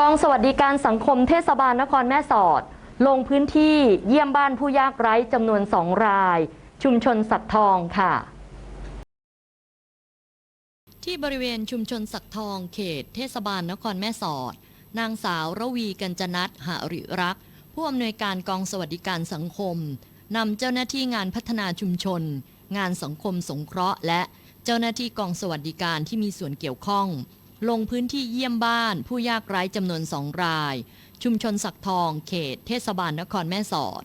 กองสวัสดิการสังคมเทศบาลนครแม่สอด ลงพื้นที่เยี่ยมบ้านผู้ยากไร้จำนวนสองราย ชุมชนสักทองค่ะ ที่บริเวณชุมชนสักทองเขตเทศบาลนครแม่สอด นางสาวระวีกัญจนัทหาริรัก ผู้อำนวยการกองสวัสดิการสังคมนำเจ้าหน้าที่งานพัฒนาชุมชน งานสังคมสงเคราะห์ และเจ้าหน้าที่กองสวัสดิการที่มีส่วนเกี่ยวข้อง ลงพื้นที่เยี่ยมบ้านผู้ยากไร้จำนวนสองราย ชุมชนสักทอง เขต เทศบาลนครแม่สอด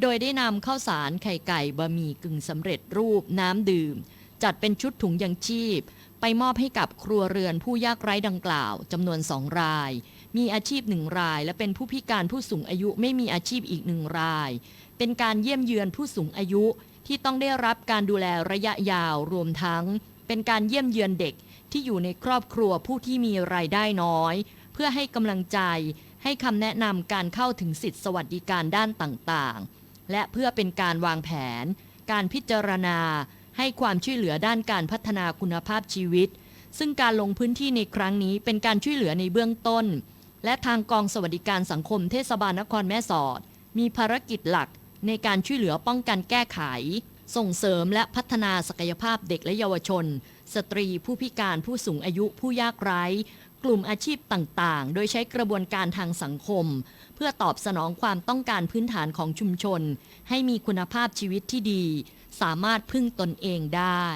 โดยได้นำข้าวสารไข่ไก่บะหมี่กึ่งสำเร็จรูปน้ำดื่ม จัดเป็นชุดถุงยังชีพ ไปมอบให้กับครัวเรือนผู้ยากไร้ดังกล่าวจำนวนสองราย มีอาชีพหนึ่งราย และเป็นผู้พิการผู้สูงอายุไม่มีอาชีพอีกหนึ่งราย เป็นการเยี่ยมเยือนผู้สูงอายุที่ต้องได้รับการดูแลระยะยาวรวมทั้ง เป็นการเยี่ยมเยือนเด็กที่อยู่ในครอบครัวผู้ที่มีรายได้น้อย เพื่อให้กำลังใจ ให้คำแนะนำการเข้าถึงสิทธิสวัสดิการด้านต่างๆ และเพื่อเป็นการวางแผน การพิจารณา ให้ความช่วยเหลือด้านการพัฒนาคุณภาพชีวิต ซึ่งการลงพื้นที่ในครั้งนี้เป็นการช่วยเหลือในเบื้องต้น และทางกองสวัสดิการสังคมเทศบาลนครแม่สอด มีภารกิจหลักในการช่วยเหลือป้องกันแก้ไข ส่งเสริมและพัฒนาศักยภาพเด็กและเยาวชน สตรีผู้พิการผู้สูงอายุผู้ยากไร้ กลุ่มอาชีพต่างๆ โดยใช้กระบวนการทางสังคม เพื่อตอบสนองความต้องการพื้นฐานของชุมชน ให้มีคุณภาพชีวิตที่ดี สามารถพึ่งตนเองได้